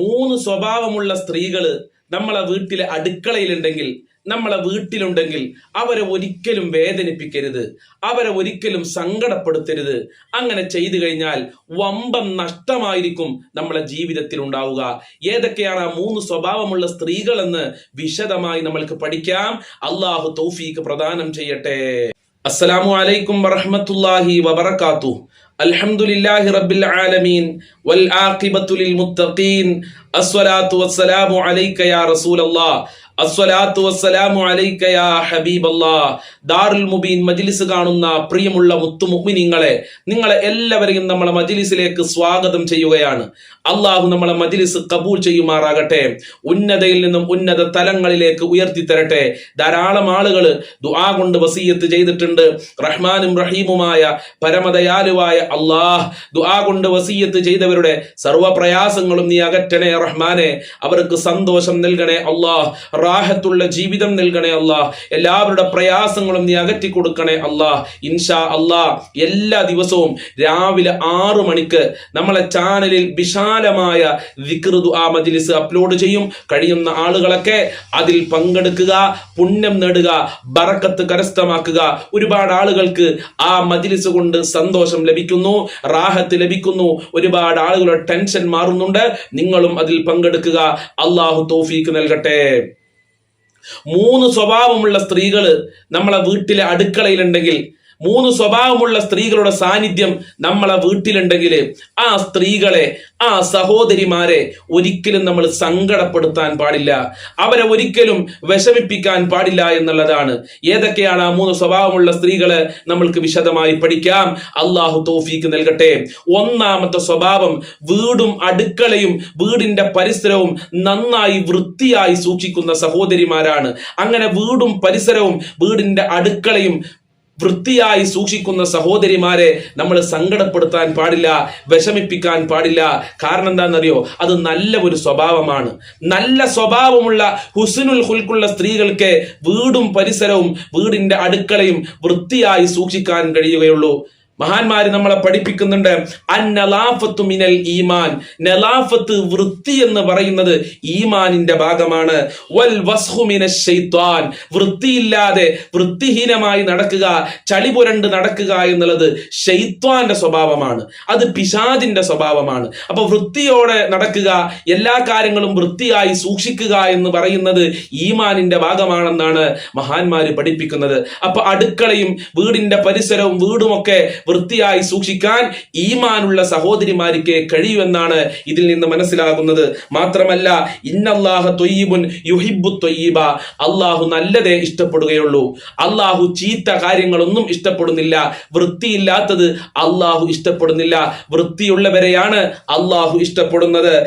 മൂന്ന് സ്വഭാവമുള്ള സ്ത്രീകൾ നമ്മളെ വീട്ടിലെ അടുക്കളയിലുണ്ടെങ്കിൽ നമ്മളെ വീട്ടിലുണ്ടെങ്കിൽ അവരെ ഒരിക്കലും വേദനിപ്പിക്കരുത്. അവരെ ഒരിക്കലും സങ്കടപ്പെടുത്തരുത്. അങ്ങനെ ചെയ്തു കഴിഞ്ഞാൽ വമ്പം നഷ്ടമായിരിക്കും നമ്മളെ ജീവിതത്തിൽ ഉണ്ടാവുക. ഏതൊക്കെയാണ് ആ മൂന്ന് സ്വഭാവമുള്ള സ്ത്രീകളെന്ന് വിശദമായി നമ്മൾക്ക് പഠിക്കാം. അള്ളാഹു തൗഫീക്ക് പ്രദാനം ചെയ്യട്ടെ. അസ്സലാമു അലൈക്കും വറഹ്മത്തുള്ളാഹി വബറകാത്തു അൽഹംദുലില്ലാഹി റബ്ബിൽ ആലമീൻ വൽ ആഖിബത്തു ലിൽ മുത്തഖീൻ. അസ്സലാത്തു വസ്സലാമു അലൈക യാ റസൂലല്ലാഹ് അസ്സലാത്തു വസ്സലാമു ദാറുൽ മുബീൻ മജ്ലിസ് കാണുന്ന പ്രിയമുള്ള മുത്തുമുഅ്മിനീങ്ങളെ നിങ്ങളെ എല്ലാവരെയും നമ്മളെ മജിലിസിലേക്ക് സ്വാഗതം ചെയ്യുകയാണ്. അള്ളാഹു നമ്മളെ മജിലിസ് കബൂൽ ചെയ്യുമാറാകട്ടെ. ഉന്നതയിൽ നിന്നും ഉന്നത തലങ്ങളിലേക്ക് ഉയർത്തി തരട്ടെ. ധാരാളം ആളുകൾ ദുആ കൊണ്ട് വസീയത്ത് ചെയ്തിട്ടുണ്ട്. റഹ്മാനും റഹീമുമായ പരമദയാലുവായ അള്ളാഹ് ദുആ കൊണ്ട് വസീയത്ത് ചെയ്തവരുടെ സർവ പ്രയാസങ്ങളും നീ അകറ്റണേ റഹ്മാനെ. അവർക്ക് സന്തോഷം നൽകണേ അള്ളാഹ് റാഹത്തുള്ള ജീവിതം നൽകണേ അള്ളാ എല്ലാവരുടെ പ്രയാസങ്ങളും നീ അകറ്റി കൊടുക്കണേ അള്ളാ ഇൻഷാ അള്ളാ എല്ലാ ദിവസവും രാവിലെ ആറു മണിക്ക് നമ്മളെ ചാനലിൽ വിശാലമായ വികൃതു ആ മജിലിസ് അപ്ലോഡ് ചെയ്യും. കഴിയുന്ന ആളുകളൊക്കെ അതിൽ പങ്കെടുക്കുക പുണ്യം നേടുക ബറക്കത്ത് കരസ്ഥമാക്കുക. ഒരുപാട് ആളുകൾക്ക് ആ മജിലിസ് കൊണ്ട് സന്തോഷം ലഭിക്കുന്നു റാഹത്ത് ലഭിക്കുന്നു. ഒരുപാട് ആളുകളുടെ ടെൻഷൻ മാറുന്നുണ്ട്. നിങ്ങളും അതിൽ പങ്കെടുക്കുക. അള്ളാഹു തോഫീക്ക് നൽകട്ടെ. മൂന്ന് സ്വഭാവമുള്ള സ്ത്രീകൾ നമ്മളെ വീട്ടിലെ അടുക്കളയിലുണ്ടെങ്കിൽ മൂന്ന് സ്വഭാവമുള്ള സ്ത്രീകളുടെ സാന്നിധ്യം നമ്മളെ വീട്ടിലുണ്ടെങ്കിൽ ആ സ്ത്രീകളെ ആ സഹോദരിമാരെ ഒരിക്കലും നമ്മൾ സങ്കടപ്പെടുത്താൻ പാടില്ല. അവരെ ഒരിക്കലും വിഷമിപ്പിക്കാൻ പാടില്ല എന്നുള്ളതാണ്. ഏതൊക്കെയാണ് ആ മൂന്ന് സ്വഭാവമുള്ള സ്ത്രീകൾ നമ്മൾക്ക് വിശദമായി പഠിക്കാം. അള്ളാഹു തോഫീക്ക് നൽകട്ടെ. ഒന്നാമത്തെ സ്വഭാവം വീടും അടുക്കളയും വീടിന്റെ പരിസരവും നന്നായി വൃത്തിയായി സൂക്ഷിക്കുന്ന സഹോദരിമാരാണ്. അങ്ങനെ വീടും പരിസരവും വീടിന്റെ അടുക്കളയും വൃത്തിയായി സൂക്ഷിക്കുന്ന സഹോദരിമാരെ നമ്മൾ സങ്കടപ്പെടുത്താൻ പാടില്ല വിഷമിപ്പിക്കാൻ പാടില്ല. കാരണം എന്താണെന്നറിയോ? അത് നല്ല ഒരു സ്വഭാവമാണ്. നല്ല സ്വഭാവമുള്ള ഹുസ്നുൽ ഹുൽക്കുള്ള സ്ത്രീകൾക്ക് വീടും പരിസരവും വീടിന്റെ അടുക്കളയും വൃത്തിയായി സൂക്ഷിക്കാൻ കഴിയുകയുള്ളൂ. മഹാന്മാര് നമ്മളെ പഠിപ്പിക്കുന്നുണ്ട്. അന്നലാഫത്ത് മിനൽ ഈമാൻ. നലാഫത്ത് വൃത്തി എന്ന് പറയുന്നത് ഈമാനിന്റെ ഭാഗമാണ്. വൽ വസ്ഹു മിനശ് വൃത്തിയില്ലാതെ വൃത്തിഹീനമായി നടക്കുക ചളി പുരണ്ട് നടക്കുക എന്നുള്ളത് ഷെയ്ത്വാന്റെ സ്വഭാവമാണ്. അത് പിശാദിന്റെ സ്വഭാവമാണ്. അപ്പൊ വൃത്തിയോടെ നടക്കുക എല്ലാ കാര്യങ്ങളും വൃത്തിയായി സൂക്ഷിക്കുക എന്ന് പറയുന്നത് ഈമാനിന്റെ ഭാഗമാണെന്നാണ് മഹാന്മാര് പഠിപ്പിക്കുന്നത്. അപ്പൊ അടുക്കളയും വീടിന്റെ പരിസരവും വീടുമൊക്കെ വൃത്തിയായി സൂക്ഷിക്കാൻ ഈമാനുള്ള സഹോദരിമാർക്ക് കഴിയുമെന്നാണ് ഇതിൽ നിന്ന് മനസ്സിലാകുന്നത്. മാത്രമല്ല ഇന്നല്ലാഹ തൊയ്യീബുൻ യുഹിബു തൊയ്യീബ. അള്ളാഹു നല്ലതേ ഇഷ്ടപ്പെടുകയുള്ളൂ. അള്ളാഹു ചീത്ത കാര്യങ്ങളൊന്നും ഇഷ്ടപ്പെടുന്നില്ല. വൃത്തിയില്ലാത്തത് അള്ളാഹു ഇഷ്ടപ്പെടുന്നില്ല. വൃത്തിയുള്ളവരെയാണ് അള്ളാഹു ഇഷ്ടപ്പെടുന്നത്.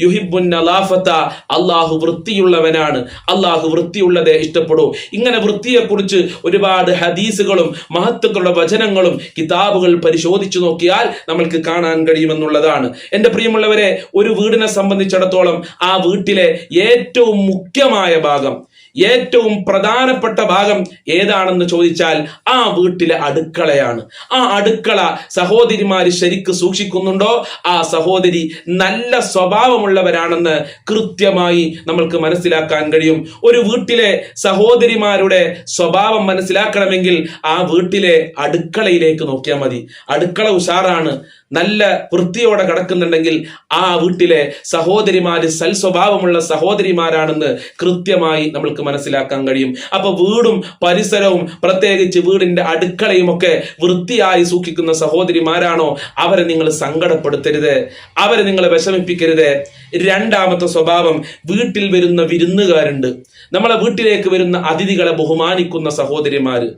യുഹിബുൻ അള്ളാഹു വൃത്തിയുള്ളവനാണ്. അള്ളാഹു വൃത്തിയുള്ളതേ ഇഷ്ടപ്പെടൂ. ഇങ്ങനെ വൃത്തിയെക്കുറിച്ച് ഒരുപാട് ഹദീസുകളും മഹത്തുക്കളുടെ വചനങ്ങളും കിതാബുകൾ പരിശോധിച്ചു നോക്കിയാൽ നമ്മൾക്ക് കാണാൻ കഴിയുമെന്നുള്ളതാണ്. എന്റെ പ്രിയമുള്ളവരെ ഒരു വീടിനെ സംബന്ധിച്ചിടത്തോളം ആ വീട്ടിലെ ഏറ്റവും മുഖ്യമായ ഭാഗം ഏറ്റവും പ്രധാനപ്പെട്ട ഭാഗം ഏതാണെന്ന് ചോദിച്ചാൽ ആ വീട്ടിലെ അടുക്കളയാണ്. ആ അടുക്കള സഹോദരിമാര് ശരിക്ക് സൂക്ഷിക്കുന്നുണ്ടോ? ആ സഹോദരി നല്ല സ്വഭാവമുള്ളവരാണെന്ന് കൃത്യമായി നമ്മൾക്ക് മനസ്സിലാക്കാൻ കഴിയും. ഒരു വീട്ടിലെ സഹോദരിമാരുടെ സ്വഭാവം മനസ്സിലാക്കണമെങ്കിൽ ആ വീട്ടിലെ അടുക്കളയിലേക്ക് നോക്കിയാൽ മതി. അടുക്കള ഉഷാറാണ്. നല്ല വൃത്തിയോടെ കിടക്കുന്നുണ്ടെങ്കിൽ ആ വീട്ടിലെ സഹോദരിമാര് സൽസ്വഭാവമുള്ള സഹോദരിമാരാണെന്ന് കൃത്യമായി നമ്മൾക്ക് മനസ്സിലാക്കാൻ കഴിയും. അപ്പൊ വീടും പരിസരവും പ്രത്യേകിച്ച് വീടിന്റെ അടുക്കളയും ഒക്കെ വൃത്തിയായി സൂക്ഷിക്കുന്ന സഹോദരിമാരാണോ? അവരെ നിങ്ങൾ സങ്കടപ്പെടുത്തരുത്. അവരെ നിങ്ങൾ വിഷമിപ്പിക്കരുത്. രണ്ടാമത്തെ സ്വഭാവം വീട്ടിൽ വരുന്ന വിരുന്നുകാരുണ്ട്. നമ്മളെ വീട്ടിലേക്ക് വരുന്ന അതിഥികളെ ബഹുമാനിക്കുന്ന സഹോദരിമാര്.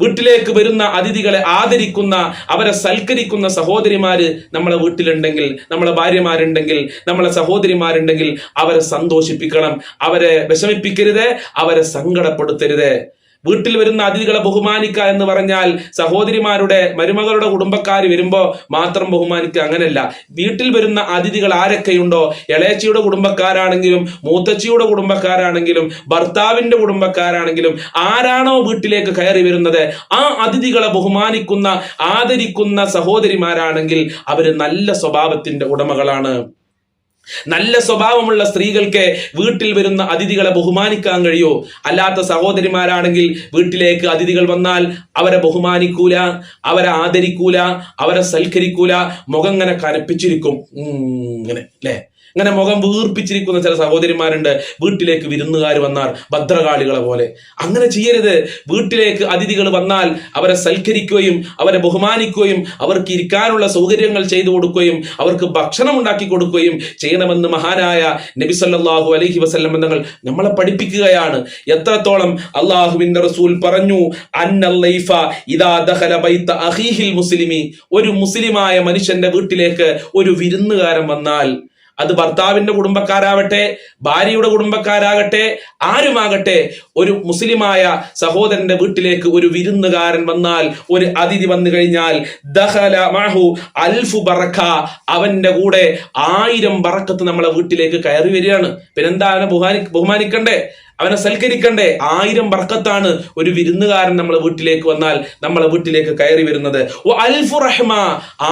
വീട്ടിലേക്ക് വരുന്ന അതിഥികളെ ആദരിക്കുന്ന അവരെ സൽക്കരിക്കുന്ന സഹോദരിമാര് നമ്മളെ വീട്ടിലുണ്ടെങ്കിൽ നമ്മളെ ഭാര്യമാരുണ്ടെങ്കിൽ നമ്മളെ സഹോദരിമാരുണ്ടെങ്കിൽ അവരെ സന്തോഷിപ്പിക്കണം. അവരെ വിഷമിപ്പിക്കരുത് അവരെ സങ്കടപ്പെടുത്തരുത്. വീട്ടിൽ വരുന്ന അതിഥികളെ ബഹുമാനിക്കുക എന്ന് പറഞ്ഞാൽ സഹോദരിമാരുടെ മരുമകളുടെ കുടുംബക്കാർ വരുമ്പോൾ മാത്രം ബഹുമാനിക്കുക അങ്ങനെയല്ല വീട്ടിൽ വരുന്ന അതിഥികൾ ആരൊക്കെയുണ്ടോ? ഇളയച്ചിയുടെ കുടുംബക്കാരാണെങ്കിലും മൂത്തച്ചിയുടെ കുടുംബക്കാരാണെങ്കിലും ഭർത്താവിന്റെ കുടുംബക്കാരാണെങ്കിലും ആരാണോ വീട്ടിലേക്ക് കയറി വരുന്നത് ആ അതിഥികളെ ബഹുമാനിക്കുന്ന ആദരിക്കുന്ന സഹോദരിമാരാണെങ്കിൽ അവർ നല്ല സ്വഭാവത്തിന്റെ ഉടമകളാണ്. നല്ല സ്വഭാവമുള്ള സ്ത്രീകൾക്ക് വീട്ടിൽ വരുന്ന അതിഥികളെ ബഹുമാനിക്കാൻ കഴിയോ? അല്ലാത്ത സഹോദരിമാരാണെങ്കിൽ വീട്ടിലേക്ക് അതിഥികൾ വന്നാൽ അവരെ ബഹുമാനിക്കൂല അവരെ ആദരിക്കൂല അവരെ സൽക്കരിക്കൂല മുഖം ഇങ്ങനെ കനപ്പിച്ചിരിക്കും. ഇങ്ങനെ അല്ലേ? ഇങ്ങനെ മുഖം വീർപ്പിച്ചിരിക്കുന്ന ചില സഹോദരിമാരുണ്ട്. വീട്ടിലേക്ക് വിരുന്നുകാർ വന്നാൽ ഭദ്രകാളികളെ പോലെ. അങ്ങനെ ചെയ്യരുത്. വീട്ടിലേക്ക് അതിഥികൾ വന്നാൽ അവരെ സൽക്കരിക്കുകയും അവരെ ബഹുമാനിക്കുകയും അവർക്ക് ഇരിക്കാനുള്ള സൗകര്യങ്ങൾ ചെയ്തു കൊടുക്കുകയും അവർക്ക് ഭക്ഷണം ഉണ്ടാക്കി കൊടുക്കുകയും ചെയ്യണമെന്ന് മഹാനായ നബി സല്ലല്ലാഹു അലൈഹി വസല്ലം തങ്ങൾ നമ്മളെ പഠിപ്പിക്കുകയാണ്. എത്രത്തോളം അള്ളാഹുവിന്റെ റസൂൽ പറഞ്ഞു മുസ്ലിമി ഒരു മുസ്ലിമായ മനുഷ്യന്റെ വീട്ടിലേക്ക് ഒരു വിരുന്നുകാരൻ വന്നാൽ അത് ഭർത്താവിന്റെ കുടുംബക്കാരാവട്ടെ ഭാര്യയുടെ കുടുംബക്കാരാകട്ടെ ആരുമാകട്ടെ ഒരു മുസ്ലിമായ സഹോദരന്റെ വീട്ടിലേക്ക് ഒരു വിരുന്നുകാരൻ വന്നാൽ ഒരു അതിഥി വന്നു കഴിഞ്ഞാൽ ദഹല മഹു അൽഫു ബറക്ക അവന്റെ കൂടെ ആയിരം ബറക്കത്ത് നമ്മളെ വീട്ടിലേക്ക് കയറി വരികയാണ്. പിന്നെന്താ അവനെ ബഹുമാനി ബഹുമാനിക്കണ്ടേ? അവനെ സൽക്കരിക്കണ്ടേ? ആയിരം ബർക്കത്താണ് ഒരു വിരുന്നുകാരൻ നമ്മളെ വീട്ടിലേക്ക് വന്നാൽ നമ്മളെ വീട്ടിലേക്ക് കയറി വരുന്നത്. ഓ അൽഫു റഹ്മ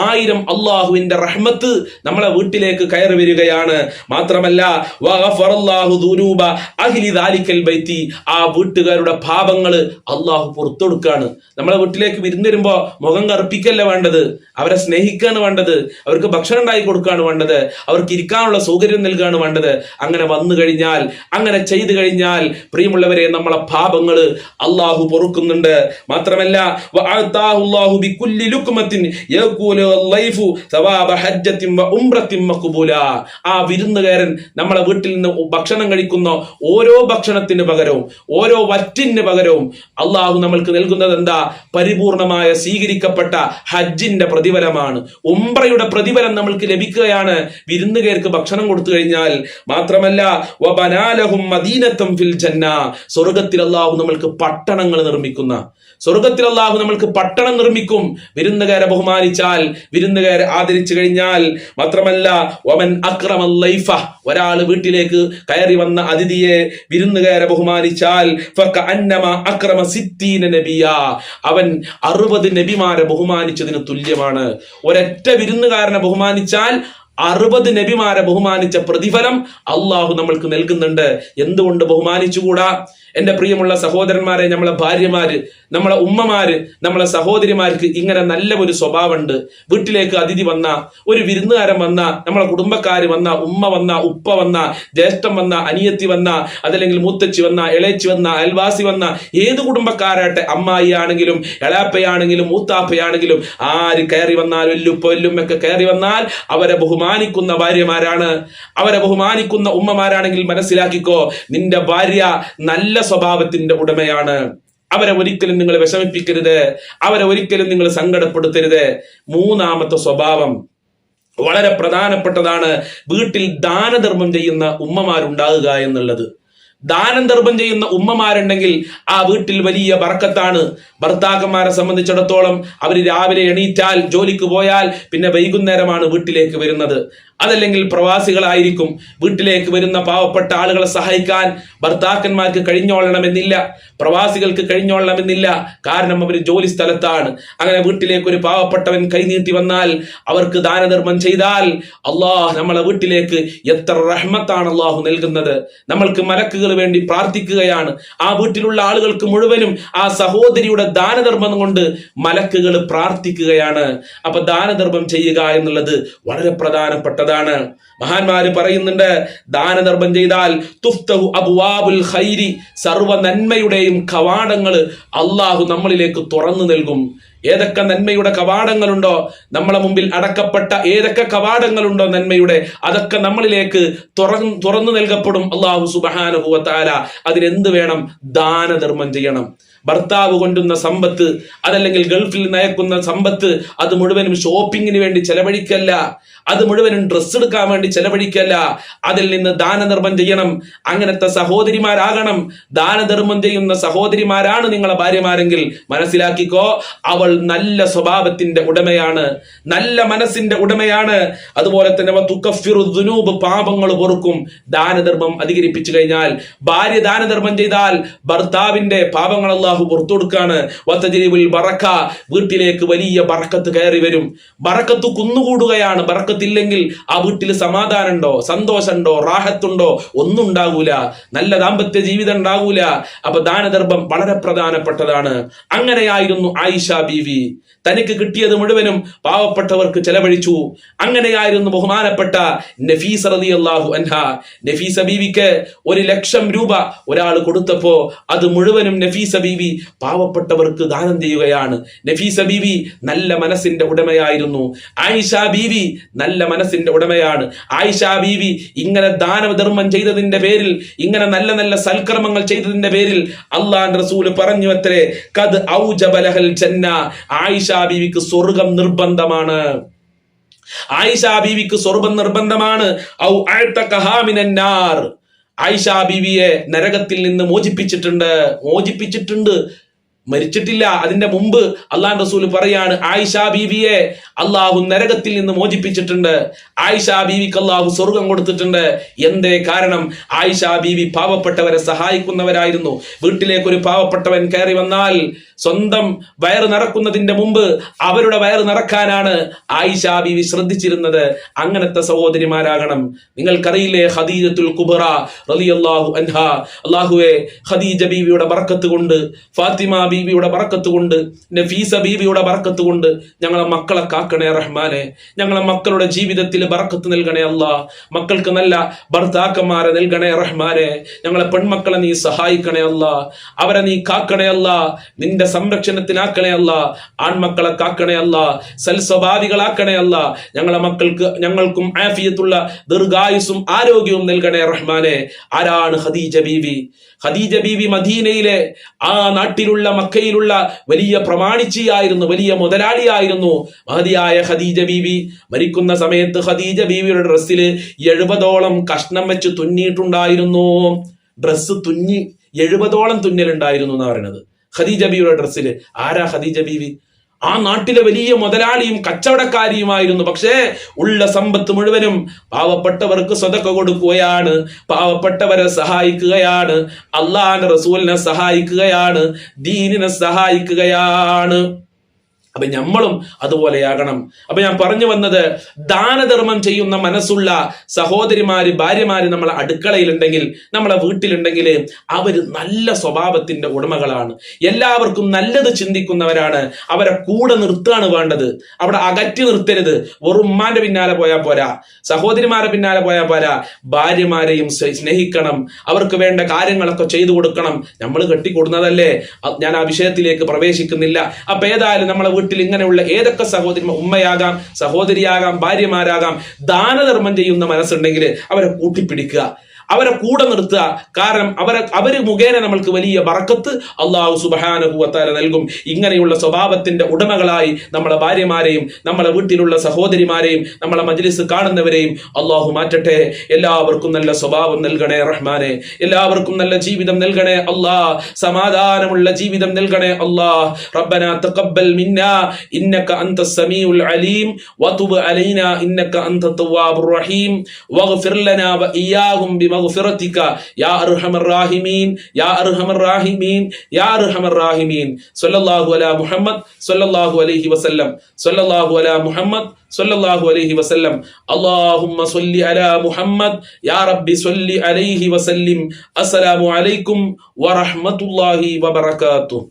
ആയിരം അള്ളാഹുവിന്റെ റഹ്മത്ത് നമ്മളെ വീട്ടിലേക്ക് കയറി വരികയാണ്. മാത്രമല്ല ആ വീട്ടുകാരുടെ പാപങ്ങൾ അള്ളാഹു പുറത്തെടുക്കാണ്. നമ്മളെ വീട്ടിലേക്ക് വിരുന്ന് മുഖം കറുപ്പിക്കല്ല വേണ്ടത്? അവരെ സ്നേഹിക്കാണ് വേണ്ടത്. അവർക്ക് ഭക്ഷണം ഉണ്ടാക്കി കൊടുക്കുകയാണ് വേണ്ടത്. അവർക്ക് ഇരിക്കാനുള്ള സൗകര്യം നൽകുകയാണ് വേണ്ടത്. അങ്ങനെ വന്നു കഴിഞ്ഞാൽ അങ്ങനെ ചെയ്തു കഴിഞ്ഞാൽ പ്രിയമുള്ളവരെ നമ്മളെ പാപങ്ങൾ അള്ളാഹു പൊറുക്കുന്നുണ്ട്. മാത്രമല്ല ആ വിരുന്നുകാരൻ നമ്മളെ വീട്ടിൽ നിന്ന് ഭക്ഷണം കഴിക്കുന്ന ഓരോ ഭക്ഷണത്തിന് പകരവും ഓരോ വറ്റിന് പകരവും അള്ളാഹു നമ്മൾക്ക് നൽകുന്നത് എന്താ? പരിപൂർണമായ സ്വീകരിക്കപ്പെട്ട ഹജ്ജിന്റെ പ്രതിഫലമാണ്. ഉംറയുടെ പ്രതിഫലം നമ്മൾക്ക് ലഭിക്കുകയാണ്. വിരുന്നുകാർക്ക് ഭക്ഷണം കൊടുത്തു കഴിഞ്ഞാൽ മാത്രമല്ല ഫിൽ ജന്ന സ്വർഗത്തിൽ അള്ളാഹു നമ്മൾക്ക് പട്ടണങ്ങൾ നിർമ്മിക്കുന്ന. സ്വർഗത്തിൽ അള്ളാഹു നമ്മൾക്ക് പട്ടണം നിർമ്മിക്കും. വിരുന്നുകാരെ ബഹുമാനിച്ചാൽ വിരുന്നുകാരെ ആദരിച്ചു കഴിഞ്ഞാൽ മാത്രമല്ല വമൻ അക്രമ ലൈഫ ഒരാൾ വീട്ടിലേക്ക് കയറി വന്ന അതിഥിയെ വിരുന്നുകാരെ ബഹുമാനിച്ചാൽ അക്രമ സിത്തീന നബിയ. അവൻ അറുപത് നബിമാരെ ബഹുമാനിച്ചതിന് തുല്യമാണ്. ഒരൊറ്റ വിരുന്നുകാരനെ ബഹുമാനിച്ചാൽ അറുപത് നബിമാരെ ബഹുമാനിച്ച പ്രതിഫലം അള്ളാഹു നമ്മൾക്ക് നൽകുന്നുണ്ട്. എന്തുകൊണ്ട് ബഹുമാനിച്ചുകൂടാ? എന്റെ പ്രിയമുള്ള സഹോദരന്മാരെ നമ്മളെ ഭാര്യമാര് നമ്മളെ ഉമ്മമാര് നമ്മളെ സഹോദരിമാർക്ക് ഇങ്ങനെ നല്ല ഒരു സ്വഭാവമുണ്ട്. വീട്ടിലേക്ക് അതിഥി വന്ന ഒരു വിരുന്നുകാരൻ വന്ന നമ്മളെ കുടുംബക്കാർ വന്ന ഉമ്മ വന്ന ഉപ്പ വന്ന ജ്യേഷ്ഠം വന്ന അനിയത്തി വന്ന അതല്ലെങ്കിൽ മൂത്തച്ചി വന്ന ഇളയച്ചി വന്ന അയൽവാസി വന്ന ഏത് കുടുംബക്കാരാട്ടെ അമ്മായി ആണെങ്കിലും എളാപ്പയാണെങ്കിലും മൂത്താപ്പയാണെങ്കിലും ആര് കയറി വന്നാൽ വല്ലുപ്പ വല്ലുമ്മൊക്കെ കയറി വന്നാൽ അവരെ ബഹുമാനിക്കുന്ന ഭാര്യമാരാണ്. അവരെ ബഹുമാനിക്കുന്ന ഉമ്മമാരാണെങ്കിൽ മനസ്സിലാക്കിക്കോ നിന്റെ ഭാര്യ നല്ല സ്വഭാവത്തിന്റെ ഉടമയാണ്. അവരെ ഒരിക്കലും നിങ്ങൾ വിഷമിപ്പിക്കരുത്. അവരെ ഒരിക്കലും നിങ്ങൾ സങ്കടപ്പെടുത്തരുത്. മൂന്നാമത്തെ സ്വഭാവം വളരെ പ്രധാനപ്പെട്ടതാണ്. വീട്ടിൽ ദാനധർമ്മം ചെയ്യുന്ന ഉമ്മമാരുണ്ടാകുക എന്നുള്ളത്. ദാനം ദർഭം ചെയ്യുന്ന ഉമ്മമാരുണ്ടെങ്കിൽ ആ വീട്ടിൽ വലിയ ബർക്കത്താണ്. ഭർത്താക്കന്മാരെ സംബന്ധിച്ചിടത്തോളം അവർ രാവിലെ എണീറ്റാൽ ജോലിക്ക് പോയാൽ പിന്നെ വൈകുന്നേരമാണ് വീട്ടിലേക്ക് വരുന്നത്. അതല്ലെങ്കിൽ പ്രവാസികളായിരിക്കും വീട്ടിലേക്ക് വരുന്ന പാവപ്പെട്ട ആളുകളെ സഹായിക്കാൻ ഭർത്താക്കന്മാർക്ക് കഴിഞ്ഞോളണമെന്നില്ല പ്രവാസികൾക്ക് കഴിഞ്ഞോളണമെന്നില്ല. കാരണം അവർ ജോലി സ്ഥലത്താണ്. അങ്ങനെ വീട്ടിലേക്ക് ഒരു പാവപ്പെട്ടവൻ കൈനീട്ടി വന്നാൽ അവർക്ക് ദാനധർമ്മം ചെയ്താൽ അള്ളാഹ് നമ്മളെ വീട്ടിലേക്ക് എത്ര റഹ്മത്താണ് അള്ളാഹു നൽകുന്നത്. നമ്മൾക്ക് മലക്കുകൾ വേണ്ടി പ്രാർത്ഥിക്കുകയാണ്. ആ വീട്ടിലുള്ള ആളുകൾക്ക് മുഴുവനും ആ സഹോദരിയുടെ ദാനധർമ്മം കൊണ്ട് മലക്കുകൾ പ്രാർത്ഥിക്കുകയാണ്. അപ്പൊ ദാനധർമ്മം ചെയ്യുക എന്നുള്ളത് വളരെ പ്രധാനപ്പെട്ടതാണ് മഹാന്മാര് പറയുന്നുണ്ട് ദാനധർമ്മം ചെയ്താൽ തുഫ്തഹു അബ്വാബുൽ ഖൈരി സർവ നന്മയുടെയും കവാടങ്ങൾ അള്ളാഹു നമ്മളിലേക്ക് തുറന്നു നൽകും. ഏതൊക്കെ നന്മയുടെ കവാടങ്ങളുണ്ടോ നമ്മളെ മുമ്പിൽ അടക്കപ്പെട്ട ഏതൊക്കെ കവാടങ്ങളുണ്ടോ നന്മയുടെ അതൊക്കെ നമ്മളിലേക്ക് തുറന്നു തുറന്നു നൽകപ്പെടും അള്ളാഹു സുബഹാനുഭവത്താല അതിനെന്ത് വേണം? ദാനധർമ്മം ചെയ്യണം. ഭർത്താവ് കൊണ്ടുന്ന സമ്പത്ത് അതല്ലെങ്കിൽ ഗൾഫിൽ നയക്കുന്ന സമ്പത്ത് അത് മുഴുവനും ഷോപ്പിങ്ങിന് വേണ്ടി ചെലവഴിക്കല്ല. അത് മുഴുവനും ഡ്രസ്സ് എടുക്കാൻ വേണ്ടി ചെലവഴിക്കല്ല. അതിൽ നിന്ന് ദാനധർമ്മം ചെയ്യണം. അങ്ങനത്തെ സഹോദരിമാരാകണം. ദാനധർമ്മം ചെയ്യുന്ന സഹോദരിമാരാണ് നിങ്ങളെ ഭാര്യമാരെങ്കിൽ മനസ്സിലാക്കിക്കോ അവൾ നല്ല സ്വഭാവത്തിന്റെ ഉടമയാണ്. നല്ല മനസ്സിന്റെ ഉടമയാണ്. അതുപോലെ തന്നെ ദുനൂബ് പാപങ്ങൾ പൊറുക്കും. ദാനധർമ്മം അധികരിപ്പിച്ചു കഴിഞ്ഞാൽ ഭാര്യ ദാനധർമ്മം ചെയ്താൽ ഭർത്താവിന്റെ പാപങ്ങൾ അള്ളാഹു പുറത്തു കൊടുക്കാണ്. വത്തജിരിബുൽ വീട്ടിലേക്ക് വലിയ ബറക്കത്ത് കയറി വരും. ബറക്കത്ത് കുന്നുകൂടുകയാണ്. ബറക്കത്ത് സമ്പത്തില്ലെങ്കിൽ ആ വീട്ടിൽ സമാധാനമുണ്ടോ? സന്തോഷമുണ്ടോ? റാഹത്തുണ്ടോ? ഒന്നും ഉണ്ടാകൂല നല്ല ദാമ്പത്യ ജീവിതം ഉണ്ടാകൂല അപ്പൊ ദാനധർമ്മം വളരെ പ്രധാനപ്പെട്ടതാണ്. അങ്ങനെയായിരുന്നു ആയിഷ ബീവി. തനിക്ക് കിട്ടിയത് മുഴുവനും പാവപ്പെട്ടവർക്ക് ചെലവഴിച്ചു. അങ്ങനെയായിരുന്നു ബഹുമാനപ്പെട്ട നഫീസ അള്ളാഹു അൻഹ. നഫീസ ബീവിക്ക് ഒരു ലക്ഷം രൂപ ഒരാൾ കൊടുത്തപ്പോ അത് മുഴുവനും നഫീസ ബീവി പാവപ്പെട്ടവർക്ക് ദാനം ചെയ്യുകയാണ്. നഫീസ ബീവി നല്ല മനസ്സിന്റെ ഉടമയായിരുന്നു. ആയിഷ ബീവി നല്ല മനസ്സിന്റെ ഉടമയാണ്. ആയിഷ ബീവി ഇങ്ങനെ ദാനധർമ്മം ചെയ്തതിന്റെ പേരിൽ ഇങ്ങനെ നല്ല നല്ല സൽക്കർമ്മങ്ങൾ ചെയ്തതിന്റെ പേരിൽ അള്ളാൻ റസൂൽ പറഞ്ഞു അത്രേ കത് ഔജബലഹൽ ജന്ന. ആയിഷ ബീവിക്ക് സ്വർഗം നിർബന്ധമാണ്. ആയിഷ ബീവിക്ക് സ്വർഗം നിർബന്ധമാണ്. ഔ അഅ്തഖഹാ മിനന്നാർ ആയിഷ ബീവിയെ നരകത്തിൽ നിന്ന് മോചിപ്പിച്ചിട്ടുണ്ട്. മോചിപ്പിച്ചിട്ടുണ്ട്. മരിച്ചിട്ടില്ല. അതിന്റെ മുമ്പ് അള്ളാൻ റസൂൽ പറയാണ് ആയിഷ ബീവിയെ അള്ളാഹു നരകത്തിൽ നിന്ന് മോചിപ്പിച്ചിട്ടുണ്ട്. ആയിഷ ബീവിക്ക് അള്ളാഹു സ്വർഗം കൊടുത്തിട്ടുണ്ട്. എന്തേ കാരണം? ആയിഷ ബീവി പാവപ്പെട്ടവരെ സഹായിക്കുന്നവരായിരുന്നു. വീട്ടിലേക്ക് ഒരു പാവപ്പെട്ടവൻ കയറി വന്നാൽ സ്വന്തം വയറ് നിറക്കുന്നതിന്റെ മുമ്പ് അവരുടെ വയറ് നിറക്കാനാണ് ആയിഷ ബീവി ശ്രദ്ധിച്ചിരുന്നത്. അങ്ങനത്തെ സഹോദരിമാരാകണം. നിങ്ങൾക്കറിയില്ലേ ഹദീജത്തുൽ കുബറ റളിയല്ലാഹു അൻഹ? അള്ളാഹുവെ ഖദീജ ബീവിയുടെ ബർക്കത്ത് കൊണ്ട് ഫാത്തിമ ബീവിയുടെ വറക്കത്ത് കൊണ്ട് നഫീസ ബീവിയുടെ വറക്കത്ത് കൊണ്ട് ഞങ്ങളെ മക്കളെ കാക്കണേ റഹ്മാനെ. ഞങ്ങളെ മക്കളുടെ ജീവിതത്തിൽ ബർക്കത്ത് നൽകണേ അല്ല. മക്കൾക്ക് നല്ല ഭർത്താക്കന്മാരെ നൽകണേ റഹ്മാനെ. ഞങ്ങളെ പെൺമക്കളെ നീ സഹായിക്കണേ അല്ല. അവരെ നീ കാക്കണേ അല്ല. നിന്റെ സംരക്ഷണത്തിനാക്കണേ അല്ല. ആൺമക്കളെ കാക്കണേ അല്ല. സൽസ്വഭാവികളാക്കണേ അല്ല. ഞങ്ങളെ മക്കൾക്ക് ഞങ്ങൾക്കും ആഫിയത്തുള്ള ദീർഘായുസും ആരോഗ്യവും നൽകണേ റഹ്മാനെ. ആരാണ് ഖദീജ ബീവി? ഖദീജ ബീവി മദീനയിലെ ആ നാട്ടിലുള്ള മക്കയിലുള്ള വലിയ പ്രമാണിച്ചിയായിരുന്നു വലിയ മുതലാളിയായിരുന്നു. മഹതിയായ ഖദീജ ബീവി മരിക്കുന്ന സമയത്ത് ഖദീജ ബീവിയുടെ ഡ്രസ്സിൽ എഴുപതോളം കഷ്ണം വെച്ച് തുന്നിയിട്ടുണ്ടായിരുന്നു. ഡ്രസ്സ് തുന്നി എഴുപതോളം തുന്നലുണ്ടായിരുന്നു എന്ന് പറയുന്നത്. ഖദീജ ബീവിയുടെ ഡ്രസ്സിൽ ആരാ ഖദീജ ബീവി? ആ നാട്ടിലെ വലിയ മുതലാളിയും കച്ചവടക്കാരിയുമായിരുന്നു. പക്ഷേ ഉള്ള സമ്പത്ത് മുഴുവനും പാവപ്പെട്ടവർക്ക് സ്വതക്ക കൊടുക്കുകയാണ്. പാവപ്പെട്ടവരെ സഹായിക്കുകയാണ്. അള്ളാഹാന്റെ റസൂലിനെ സഹായിക്കുകയാണ്. ദീനിനെ സഹായിക്കുകയാണ്. അപ്പൊ നമ്മളും അതുപോലെയാകണം. അപ്പൊ ഞാൻ പറഞ്ഞു വന്നത് ദാനധർമ്മം ചെയ്യുന്ന മനസ്സുള്ള സഹോദരിമാര് ഭാര്യമാര് നമ്മളെ അടുക്കളയിലുണ്ടെങ്കിൽ നമ്മളെ വീട്ടിലുണ്ടെങ്കിൽ അവർ നല്ല സ്വഭാവത്തിന്റെ ഉടമകളാണ്. എല്ലാവർക്കും നല്ലത് ചിന്തിക്കുന്നവരാണ്. അവരെ കൂടെ നിർത്തുകയാണ് വേണ്ടത്. അവിടെ അകറ്റി നിർത്തരുത്. വെറും ഉമ്മാന്റെ പിന്നാലെ പോയാൽ പോരാ. സഹോദരിമാരെ പിന്നാലെ പോയാൽ പോരാ. ഭാര്യമാരെയും സ്നേഹിക്കണം. അവർക്ക് വേണ്ട കാര്യങ്ങളൊക്കെ ചെയ്തു കൊടുക്കണം. നമ്മൾ കെട്ടിക്കൊടുന്നതല്ലേ. ഞാൻ ആ വിഷയത്തിലേക്ക് പ്രവേശിക്കുന്നില്ല. അപ്പൊ ഏതായാലും നമ്മളെ വീട്ടിൽ ഇങ്ങനെയുള്ള ഏതൊക്കെ സഹോദരി ഉമ്മയാകാം സഹോദരിയാകാം ഭാര്യമാരാകാം ദാനധർമ്മം ചെയ്യുന്ന മനസ്സുണ്ടെങ്കിൽ അവരെ കൂട്ടിപ്പിടിക്കുക. അവരെ കൂടെ നിർത്തുക. കാരണം അവരെ അവർ മുഖേന നമ്മൾക്ക് വലിയ വറക്കത്ത് അള്ളാഹു സുബഹാനുഭൂവത്താല നൽകും. ഇങ്ങനെയുള്ള സ്വഭാവത്തിന്റെ ഉടമകളായി നമ്മളെ ഭാര്യമാരെയും നമ്മളെ വീട്ടിലുള്ള സഹോദരിമാരെയും നമ്മളെ മജ്ലിസ് കാണുന്നവരെയും അള്ളാഹു മാറ്റട്ടെ. എല്ലാവർക്കും നല്ല സ്വഭാവം നൽകണേ റഹ്മാനെ. എല്ലാവർക്കും നല്ല ജീവിതം നൽകണേ അള്ളാ. സമാധാനമുള്ള ജീവിതം നൽകണേ റബ്ബന തഖബ്ബൽ മിന്നാ. ഇന്നക അൻത സമീഉൽ അലീം. വതുബ് അലൈനാ. ഇന്നക തവ്വാബുർ റഹീം. വഗ്ഫിർ ലനാ വഇയ്യാഹും ബിമഗ്ഫിറതിക യാ അർഹമർ റാഹിമീൻ യാ അർഹമർ റാഹിമീൻ യാ അർഹമർ റാഹിമീൻ സ്വല്ലല്ലാഹു അലാ മുഹമ്മദ് സ്വല്ലല്ലാഹു അലൈഹി വസല്ലം സ്വല്ലല്ലാഹു അലാ മുഹമ്മദ് സ്വല്ലല്ലാഹു അലൈഹി വസല്ലം അല്ലാഹുമ്മ സ്വല്ലി അലാ മുഹമ്മദ് യാ റബ്ബി സ്വല്ലി അലൈഹി വസല്ലിം അസ്സലാമു അലൈക്കും വറഹ്മത്തുള്ളാഹി വബറകാതുഹു.